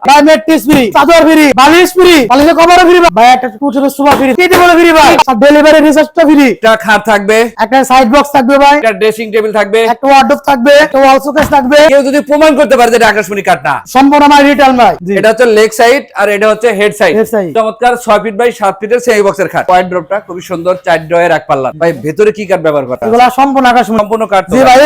Mattress free চাদর free বালিশ free বালিশের কভারও ফ্রি ভাই। একটা কুচের সোফা ফ্রি কেটে বলে ফ্রি ভাই? আর ডেলিভারি রিচার্জটা ফ্রি। একটা খাট থাকবে। একটা সাইড বক্স থাকবে ভাই। একটা ড্রেসিং টেবিল থাকবে। একটা ওয়ার্ডরোব থাকবে একটা ওয়াল শোকেস থাকবে। কেউ যদি প্রমাণ করতে পারে যে এটা আকাশমণি কাঠ না। সম্পূর্ণ আমার রিটেল ভাই। এটা হচ্ছে লেগ সাইড আর এটা হচ্ছে হেড সাইড চমৎকার ফিট বাই ফিটের সেমি বক্সের খাট। ওয়াইড ড্রপটা খুবই সুন্দর চার ড্রয়ের এক পাল্লা। ভাই ভেতরে কি কাঠ ব্যবহার করা এগুলা সম্পূর্ণ আকাশ সম্পূর্ণ কাঠ তো জি ভাই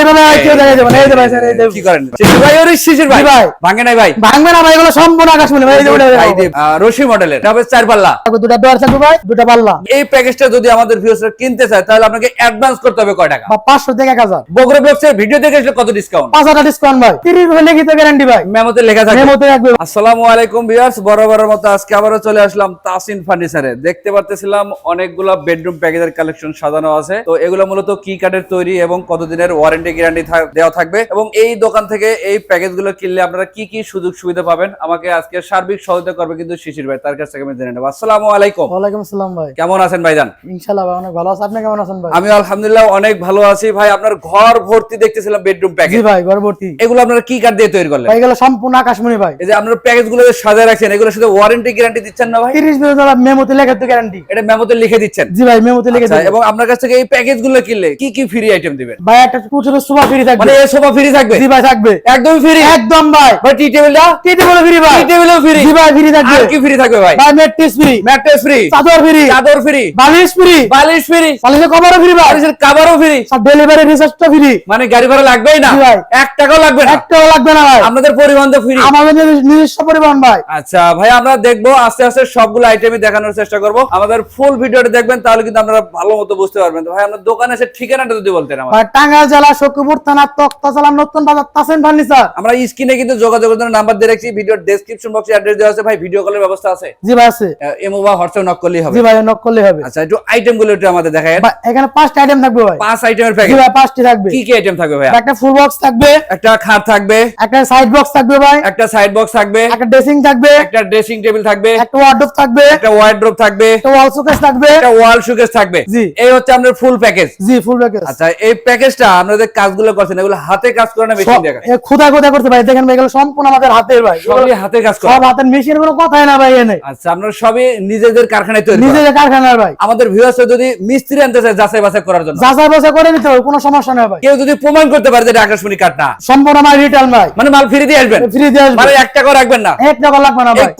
কেউ দেখা যাবে না এই যে ভাই স্যার এই যে কি করেন? শিশির ভাই ওরে শিশির ভাই। ভাই। ভাঙে নাই ভাই। ভাঙবে না ভাই এগুলো সম্পূর্ণ আকাশ ভাই এই যে ওটা ভাই যে, আহ, রশি মডেলের। হবে চার পাল্লা। থাকবে দুটা ভাই দুটা পাল্লা। এই প্যাকেজটা যদি আমাদের ভিউয়ার্সরা কিনতে চায় তাহলে আপনাকে অ্যাডভান্স করতে হবে কয় টাকা? বা পাঁচশো থেকে এক হাজার। বগুড়া ব্লগসের ভিডিও দেখে আসলে কত ডিসকাউন্ট পাঁচ হাজার ডিসকাউন্ট ভাই। তিরিশ ভাই লিখিত গ্যারান্টি ভাই। মেমোতে লেখা থাকে। মেমোতে রাখবে। আসসালামু আলাইকুম ভিউয়ার্স বরাবরের মতো আজকে আবারও চলে আসলাম তাসিন ফার্নিচারে। দেখতে পারতেছিলাম অনেকগুলো বেডরুম প্যাকেজের কালেকশন সাজানো আছে। তো এগুলো মূলত কি কার্ডের তৈরি এবং কতদিনের ওয়ারেন্টি গ্যারান্টি দেওয়া থাকবে। এবং এই দোকান থেকে এই প্যাকেজগুলো কিনলে আপনারা কি কি সুযোগ সুবিধা পাবেন? আমাকে আজকে সার্বিক সহযোগিতা করবে কিন্তু শিশির ভাই তার কাছ থেকে আমি জেনে নেব। আসসালামু আলাইকুম। ওয়ালাইকুম আসসালাম ভাই। কেমন আছেন ভাইজান? ইনশাল্লাহ ভাই অনেক ভালো আছে। আপনি কেমন আছেন ভাই? আমি আলহামদুলিল্লাহ অনেক ভালো আছি। ভাই আপনার ঘর ভর্তি দেখতেছিলাম বেডরুম প্যাকেজ জি ভাই গর্ভবতী এগুলো আপনারা কি কার্ড দিয়ে তৈরি করলেন? ভাই এগুলো সম্পূর্ণ আকাশমণি ভাই। এই যে আপনার প্যাকেজগুলো সাজায় রাখছেন এগুলোর সাথে ওয়ারেন্টি গ্যারান্টি দিচ্ছেন না ভাই? তিরিশ মিনিট মেমোতে লেখা তো গ্যারান্টি এটা মেমোতে লিখে দিচ্ছেন? জি ভাই মেমোতে লিখে আচ্ছা, দেবো এবং আপনার কাছ থেকে এই প্যাকেজগুলো কিনলে কি কি ফ্রি আইটেম দিবেন? ভাই একটা কুচের সোফা ফ্রি থাকবে। মানে এই সোফা ফ্রি থাকবে? জি ভাই থাকবে। একদমই ফ্রি একদম ভাই। ভাই টি টেবিলটা কেটে বলে ফ্রি ভাই। টেবিলও ফ্রি জি ভাই ফ্রি থাকবে। আর কি ফ্রি থাকবে ভাই? ভাই ম্যাট্রেস ফ্রি ম্যাট্রেস ফ্রি চাদর ফ্রি চাদর ফ্রি বালিশ ফ্রি বালিশ ফ্রি বালিশের কভারও ফ্রি ভাই। বালিশের কাভারও ফ্রি আর ডেলিভারি রিচার্জটা ফ্রি মানে গাড়ি ভাড়া লাগবেই না? ভাই। এক টাকাও লাগবে না? একটাও লাগবে না ভাই। আপনাদের পরিবহন তো ফ্রি আমাদের নিজস্ব- নিজস্ব পরিবহন ভাই। আচ্ছা ভাই আমরা দেখব আস্তে আস্তে সবগুলো আইটেমই দেখানোর চেষ্টা করব। আমাদের ফুল ভিডিওটা দেখবেন তাহলে কিন্তু আপনারা ভালো মতো বুঝতে পারবেন। ভাই দোকানে এসে ঠিকানাটা যদি বলতেন আমার। ভাই টাঙ্গাইল জেলা সখীপুর থানা তক্তা জেলা নতুন বাজার তাসেন ফার্নিচার। আমরা স্ক্রিনে কিন্তু যোগাযোগের জন্য নাম্বার দিয়ে রাখছি ভিডিওর ডেসক্রিপশন বক্সে অ্যাড্রেস দেওয়া আছে ভাই ভিডিও কলের ব্যবস্থা আছে? জি ভাই আছে। এমো বা হোয়াটসঅ্যাপ নক করলেই হবে। জি ভাই নক করলে হবে। আচ্ছা একটু আইটেমগুলো একটু আমাদের দেখায় এখানে পাঁচটা আইটেম থাকবে ভাই। পাঁচ আইটেমের জি ভাই পাঁচটি থাকবে। কি কি আইটেম থাকবে ভাই একটা ফুল বক্স থাকবে। একটা খাট থাকবে। একটা সাইড বক্স থাকবে ভাই। একটা সাইড বক্স থাকবে। একটা ড্রেসিং থাকবে। একটা ড্রেসিং টেবিল থাকবে। একটা ওয়ার্ডরোব থাকবে। একটা ওয়ার্ড্রোব থাকবে। একটা ওয়াল শোকেস থাকবে। একটা ওয়াল শোকেস থাকবে। জি। এই হচ্ছে আমাদের ফুল প্যাকেজ জি ফুল প্যাকেজ আচ্ছা এই প্যাকেজটা আপনাদের কাজগুলো করছেন এগুলো হাতে কাজ করে না মেশিন কাজ? খুদা খুদা করতে ভাই। দেখেন ভাই এগুলো সম্পূর্ণ আমাদের হাতের ভাই। সবই হাতে কাজ করে সব হাতের মেশিন কোনো কথাই না ভাই এনে। আচ্ছা আপনারা সবই নিজেদের কারখানায় তৈরি নিজেদের কারখানার ভাই। আমাদের ভিউয়ার্স যদি মিস্ত্রি আনতে চায় যাচাই বাছাই করার জন্য। যাচাই বাছাই করে নিতে হবে কোনো সমস্যা নেই ভাই। কেউ যদি প্রমাণ করতে পারে যে এটা আকাশমণি না সম্পূর্ণ আমার রিটেল ভাই। মানে মাল ফ্রি দিয়ে আসবেন? ফ্রি দিয়ে আসবে মানে এক টাকা রাখবেন না? এক টাকা লাগবে না ভাই।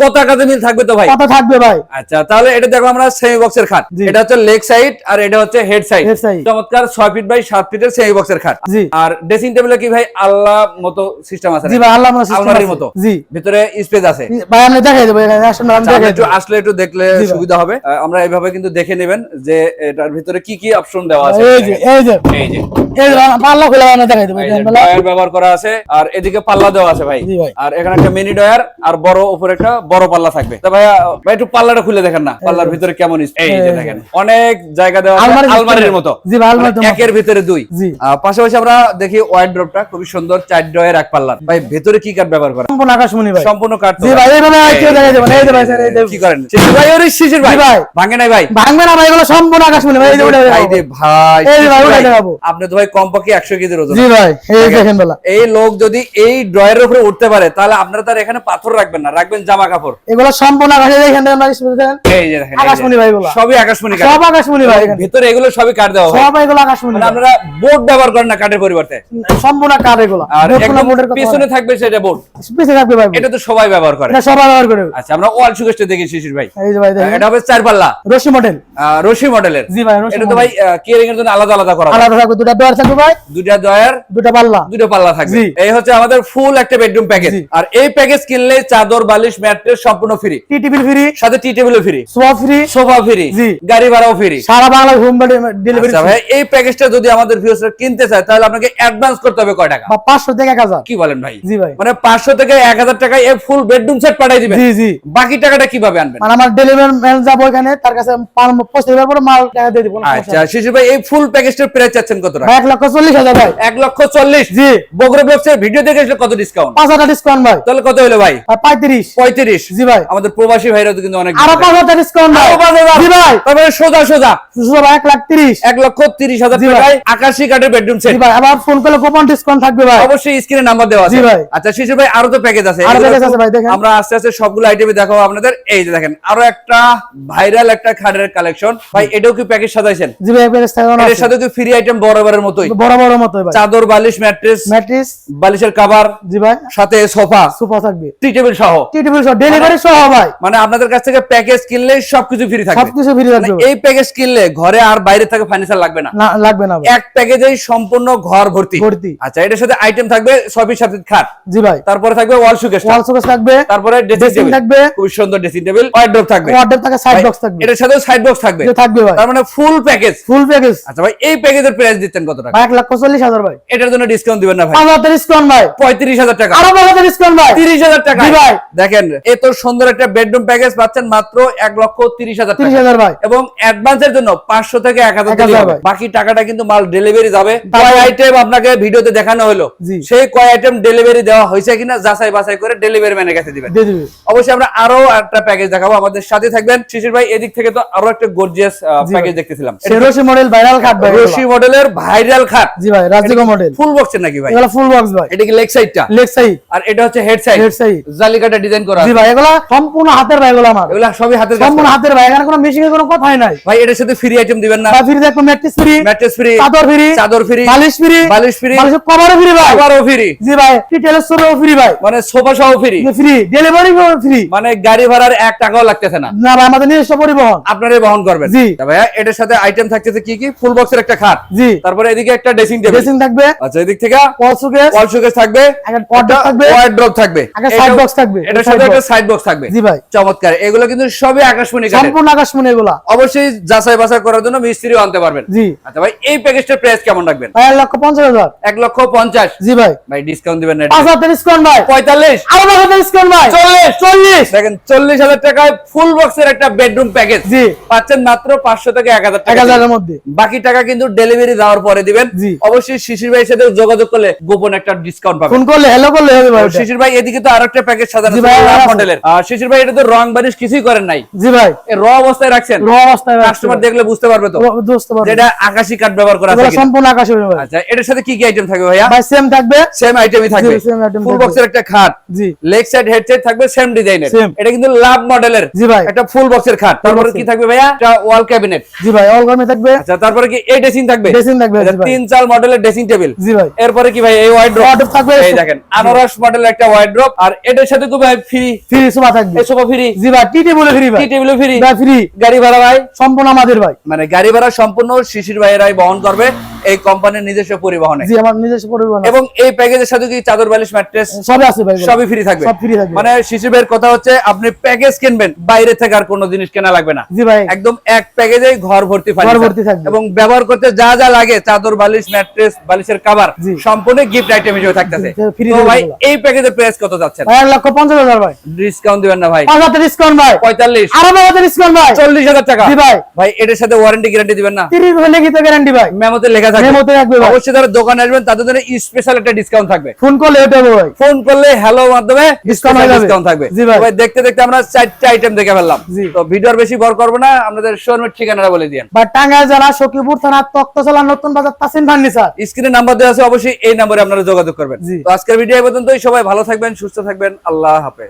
মিল থাকবে তো ভাই? থাকবে ভাই? আচ্ছা তাহলে এটা দেখো আমরা সেমি বক্সের খাট। এটা হচ্ছে লেগ সাইড আর এটা হচ্ছে হেড সাইড। চমৎকার ছয় ফিট বাই সাত ফিটের সেমি বক্সের খাট। আর ড্রেসিং টেবিলে কি ভাই? আল্লাহ মতো সিস্টেম আছে জি ভাই আল্লাহ আলমারির আছে। মতো। জি। ভিতরে স্পেস আছে। ভাই আমি দেখাই দেবো এখানে আসলে আমি আচ্ছা, দেখাই একটু আসলে একটু দেখলে সুবিধা হবে। আমরা এইভাবে কিন্তু দেখে নেবেন যে এটার ভিতরে কি কি অপশন দেওয়া আছে। এই যে এই যে। এই যে। পাল্লা খুলে আমি দেখাই দেবো এই এখানে যে পাল্লা। ডয়ার ব্যবহার করা আছে। আর এদিকে পাল্লা দেওয়া আছে ভাই। আর এখানে একটা মিনি ডয়ার আর বড় উপরে একটা বড় পাল্লা থাকবে। তা ভাই ভাই একটু পাল্লাটা খুলে দেখেন না পাল্লার ভিতরে কেমন এই যে দেখেন। অনেক জায়গা দেওয়া আছে আলমারির মতো। জি ভাই, আলমারির মানে। একের ভিতরে দুই। জি। পাশাপাশি আমরা দেখি ওয়াইড ড্রপটা খুবই সুন্দর চার ডয়ের এক পাল্লার। ভাই ভেতরে কি কাঠ ব্যবহার করা? সম্পূর্ণ আকাশমণি ভাই। সম্পূর্ণ কাঠ জি ভাই এইভাবে এই কেউ দেখাই এই যে ভাই স্যার এই যে কি করেন? শিশির ভাই ওরে শিশির ভাই। ভাই। ভাঙে নাই ভাই। ভাঙবে না ভাই এগুলো সম্পূর্ণ আকাশমণি ভাই এই যে ওটা ভাই ভাই এই ভাই, শিশির দেখাবো। আপনি তো ভাই কমপক্ষে একশো কেজির ওজন। জি ভাই এই দেখেন বেলা। এই লোক যদি এই ড্রয়ের উপরে উঠতে পারে তাহলে আপনারা তার এখানে পাথর রাখবেন না রাখবেন জামা কাপড় এগুলো সম্পূর্ণ আকাশে দেখেন আমরা স্পেস দেখেন এই যে দেখেন আকাশমণি ভাই এগুলা। সবই আকাশমণি সব আকাশমণি ভাই ভিতরে এগুলো সবই কাঠ দেওয়া সব এগুলো আকাশমণি মানে আপনারা বোর্ড ব্যবহার করেন না কাঠের পরিবর্তে। সম্পূর্ণ কাঠ এগুলো। আর পিছনে থাকবে সেটা বোর্ড পিছে থাকবে ভাই এটা তো সবাই ব্যবহার করে। এটা সবাই ব্যবহার করে। আচ্ছা আমরা ওয়াল সুকেশটা দেখি শিশির ভাই। এই যে ভাই দেখেন। এটা হবে চার পাল্লা। রশি মডেল। রশি মডেলের। জি ভাই রশি এটা তো ভাই কেয়ারিং এর জন্য আলাদা আলাদা করা আলাদা থাকবে দুটা ডোর থাকবে ভাই। দুটা ডয়ার দুটা পাল্লা। দুটো পাল্লা থাকবে। এই হচ্ছে আমাদের ফুল একটা বেডরুম প্যাকেজ। আর এই প্যাকেজ কিনলে চাদর বালিশ ম্যাট্রেস সম্পূর্ণ ফ্রি টি টিভি ফ্রি সাথে টি টেবিলও free sofa free sofa free জি। গাড়ি ভাড়াও ফ্রি সারা বাংলা হোম ডেলিভারি আচ্ছা ভাই এই প্যাকেজটা যদি আমাদের ভিউয়ার্সরা কিনতে চায় তাহলে আপনাকে অ্যাডভান্স করতে হবে কয় টাকা? বা পাঁচশো থেকে এক হাজার। কি বলেন ভাই? জি ভাই। মানে পাঁচশো থেকে এক হাজার টাকায় এই ফুল বেডরুম সেট দিবেন। জি জি। বাকি টাকাটা কীভাবে আনবেন? মানে আমার ডেলিভারি ম্যান যাব এখানে তার কাছে পঁচিশ হাজার করে মাল টাকা দিয়ে দিব আচ্ছা শিশু ভাই এই ফুল প্যাকেজটার প্রাইস চাচ্ছেন কত টাকা? ভাই এক লক্ষ চল্লিশ হাজার ভাই। এক লক্ষ চল্লিশ? জি। বগুড়া ব্লগসের ভিডিও দেখে আসলে কত ডিসকাউন্ট ডিসকাউন্ট ভাই। তাহলে কত হলো ভাই? আর পঁয়ত্রিশ। পঁয়ত্রিশ। জি ভাই। আমাদের প্রবাসী ভাইরা তো কিন্তু অনেক আরও ডিসকাউন্ট ভাই। জি ভাই। তারপরে সোজা সোজা। শুধু ভাই এক লাখ তিরিশ। এক লক্ষ তিরিশ হাজার জি ভাই। টাকায় আকাশি কাঠের বেডরুম সেট জি ভাই আবার ফোন করলে কুপন ডিসকাউন্ট থাকবে ভাই। অবশ্যই স্ক্রিনে নাম্বার দেওয়া আছে। জি ভাই। আচ্ছা শিশু ভাই আরও তো প্যাকেজ আছে। আরও এগুলোর আছে ভাই, দেখেন। আমরা আস্তে আস্তে সবগুলো আইটেমই দেখাবো আপনাদের। এই যে দেখেন আরও একটা ভাইরাল একটা খাটের কালেকশন ভাই এটাও কি প্যাকেজ সাজাইছেন? জি ভাই প্যাকেজ থাকানো এর সাথে কি ফ্রি আইটেম বরাবরের মতোই। বড় বড় মতো ভাই। চাদর বালিশ ম্যাট্রেস ম্যাট্রিস বালিশের কাভার জি ভাই। সাথে সোফা। সুপার থাকবে। টি টেবিল সহ। টি টেবিল সহ ডেলিভারি সহ ভাই। মানে আপনাদের কাছ থেকে প্যাকেজ কিনলে সবকিছু ফ্রি থাকবে। সবকিছু ফ্রি মানে থাকবে এই প্যাকেজ কিনলে ঘরে আর বাইরে থেকে ফার্নিচার লাগবে না। না লাগবে না এক প্যাকেজেই সম্পূর্ণ ঘর ভর্তি। ভর্তি। আচ্ছা এটার সাথে আইটেম থাকবে সবই সাথে খাট। জি ভাই। তারপরে থাকবে ওয়াল সুকেশ ওয়াল শোকেস থাকবে। তারপরে ড্রেসিং থাকবে। খুব সুন্দর ড্রেসিং টেবিল ওয়ার্ড্রপ থাকবে। সাইড বক্স থাকবে। এটার সাথে সাইড বক্স থাকবে। থাকবে ভাই। তার মানে ফুল প্যাকেজ ফুল প্যাকেজ আচ্ছা ভাই এই প্যাকেজের প্রাইস দিচ্ছেন কত টাকা? ভাই এক লক্ষ চল্লিশ হাজার ভাই। এটার জন্য ডিসকাউন্ট দিবেন না ভাই। হাজার ডিসকাউন্ট ভাই। টাকা। আরও ডিসকাউন্ট ভাই। টাকা। ভাই। দেখেন এত সুন্দর একটা বেডরুম প্যাকেজ পাচ্ছেন মাত্র এক লক্ষ টাকা। ভাই। এবং অ্যাডভান্সের জন্য পাঁচশো থেকে এক হাজার 1000 দিলেই হবে। ভাই। বাকি টাকাটা কিন্তু মাল ডেলিভারি যাবে। কয় আইটেম আপনাকে ভিডিওতে দেখানো হলো? সেই কয় আইটেম ডেলিভারি দেওয়া হয়েছে কিনা যাচাই বাছাই করে ডেলিভারি ম্যানের কাছে দিবেন। অবশ্যই আমরা আরও একটা প্যাকেজ দেখাবো। আমাদের সাথে থাকবেন। শিশির ভাই এদিক থেকে তো আরও একটা গর্জিয়াস প্যাকেজ দেখতেছিলাম। সেরোসি মডেল ভাইরাল খাট ভাই রশি মডেলের ভাইরাল খাট জি ভাই মডেল ফুল বক্সের নাকি ভাই? এগুলো ফুল বক্স ভাই। এটা কি লেগ সাইডটা লেগ সাইড আর এটা হচ্ছে হেড সাইড হেড সাইড জালিকাটা ডিজাইন করা জি ভাই এগুলো সম্পূর্ণ হাতের ভাই এগুলো আমার। এগুলা সবই হাতের সম্পূর্ণ হাতের ভাই এখানে কোনো মেশিং এর কোনো কথাই নাই। ভাই এটার সাথে ফ্রি আইটেম দিবেন না। ফ্রি দেখো ম্যাট্রিক্স ফ্রি ম্যাট্রেস ফ্রি চাদর ফ্রি চাদর ফ্রি বালিশ ফ্রি বালিশ ফ্রি বালিশের কভারও ফ্রি ভাই। আবারও ফ্রি জি ভাই টিটেলের সরও ফ্রি ভাই। মানে সোফা সহ ফ্রি ফ্রি ডেলিভারি ফ্রি মানে গাড়ি ভাড়ার এক টাকাও লাগতেছে না। না আমাদের নিজস্ব পরিবহন। আপনারাই বহন করবেন। জি। ভাইয়া এটার সাথে আইটেম থাকতেছে কি কি? ফুল বক্সের একটা খাট। জি। তারপরে এদিকে একটা ড্রেসিং টেবিল ড্রেসিং থাকবে। আচ্ছা এদিক থেকে ওয়াল শোকেস থাকবে। একটা wardrobe থাকবে। ওয়ার্ড্রপ থাকবে। একটা side এটাও- থাকবে। এটার সাথে একটা সাইড বক্স থাকবে। জি ভাই। চমৎকার। এগুলো কিন্তু সবই আকাশমণি কাঠের সম্পূর্ণ আকাশমণি এগুলা। অবশ্যই যাচাই বাছাই করার জন্য মিস্ত্রিও আনতে পারবেন। জি। আচ্ছা ভাই এই প্যাকেজটার প্রাইস কেমন রাখবেন? এক লক্ষ পঞ্চাশ হাজার। এক লক্ষ পঞ্চাশ। জি ভাই। ভাই ডিসকাউন্ট দিবেন না। ডিসকাউন্ট ভাই। আরও পাঁচ হাজার ভাই। চল্লিশ। চল্লিশ। দেখেন চল্লিশ হাজার টাকায় ফুল বক্সের একটা বেডরুম প্যাকেজ জি। পাচ্ছেন মাত্র পাঁচশো থেকে এক হাজার এক টাকা মধ্যে। বাকি টাকা কিন্তু ডেলিভারি দেওয়ার পরে দিবেন। অবশ্যই শিশির ভাইয়ের সাথে যোগাযোগ করলে গোপন একটা ডিসকাউন্ট পাবেন। ফোন করলে হ্যালো করলে হবে ভাই শিশির ভাই এদিকে তো আরেকটা প্যাকেজ সাজানো শিশির ভাই এটা তো রং বানিশ কিছুই করেন নাই। জি ভাই। র অবস্থায় রাখছেন। র অবস্থায় কাস্টমার দেখলে বুঝতে পারবে তো। বুঝতে পারবে। যেটা আকাশি কাঠ ব্যবহার করা আছে সম্পূর্ণ আকাশে আচ্ছা এটার সাথে কি কি আইটেম থাকবে ভাইয়া? ভাই সেম থাকবে। সেম আইটেমই থাকবে। ফুল বক্সের একটা খাট। জি। লেগ সাইড হেড সাইড থাকবে সেম ডিজাইনের এটা কিন্তু লাভ মডেলের জি ভাই। ফুল বক্সের খাট। তারপরে কি থাকবে ভাইয়া? ওয়াল ক্যাবিনেট জি ভাই অল গরমে থাকবে। আচ্ছা তারপরে কি এই ড্রেসিং থাকবে? ড্রেসিং থাকবে তিন চাল মডেলের ড্রেসিং টেবিল জি ভাই। এরপরে কি ভাই এই ওয়াইড্রপ Wardrobe থাকবে। এই দেখেন আনারস মডেলের একটা ওয়াইড্রপ আর এটার সাথে কি ভাই ফ্রি ফ্রি সোফা থাকবে। এই সোফা ফ্রি জি ভাই টিটি বলে ফ্রি ভাই। টি টেবিলও ফ্রি ভাই ফ্রি গাড়ি ভাড়া ভাই? সম্পূর্ণ আমাদের ভাই। মানে গাড়ি ভাড়া সম্পূর্ণ শিশির ভাইয়েরাই বহন করবে। এই কোম্পানির নিজস্ব পরিবহনে। জি আমার নিজস্ব পরিবহন। এবং এই প্যাকেজের সাথে কি চাদর বালিশ ম্যাট্রেস? সবই আছে ভাই সবই ফ্রি থাকবে। সব ফ্রি থাকবে। মানে শিশির ভাইয়ের কথা হচ্ছে আপনি প্যাকেজ কিনবেন বাইরে থেকে আর কোনো জিনিস কেনা লাগবে না। জি ভাই। একদম এক প্যাকেজেই ঘর ভর্তি ঘর ভর্তি থাকবে। এবং ব্যবহার করতে যা যা লাগে চাদর বালিশ ম্যাট্রেস বালিশের কভার সম্পূর্ণ গিফট আইটেম হিসেবে থাকতেছে। তো ভাই এই প্যাকেজের প্রাইস কত যাচ্ছে ভাই এক লক্ষ পঞ্চাশ হাজার ভাই। ডিসকাউন্ট দিবেন না ভাই। পাঁচ হাজার ডিসকাউন্ট ভাই। পঁয়তাল্লিশ। আরও পাঁচ হাজার ডিসকাউন্ট ভাই। চল্লিশ হাজার টাকা। জি ভাই। ভাই এটার সাথে ওয়ারেন্টি গ্যারান্টি দিবেন না। তিরিশ ভাই লিখিত গ্যারান্টি ভাই। মেমোতে লেখা মেমোতে রাখবে অবশ্যই যারা দোকানে আসবেন তাদের জন্য স্পেশাল একটা ডিসকাউন্ট থাকবে। ফোন করলে ওটা ভাই। ফোন করলে হ্যালো মাধ্যমে Discount ডিসকাউন্ট থাকবে। ভাই। দেখতে দেখতে আমরা চারটে আইটেম দেখে ফেললাম। তো ভিডিওর বেশি করব না শোরুমের ঠিকানাটা বলে দিন বা টাঙ্গাইল জেলা সখীপুর থানা নতুন বাজার তাসিন ফার্নিচার। স্ক্রিনে নাম্বার দেওয়া আছে অবশ্যই এই নম্বরে আপনারা যোগাযোগ করবেন। তো আজকের ভিডিও পর্যন্তই। সবাই ভালো থাকবেন সুস্থ থাকবেন। আল্লাহ হাফেজ।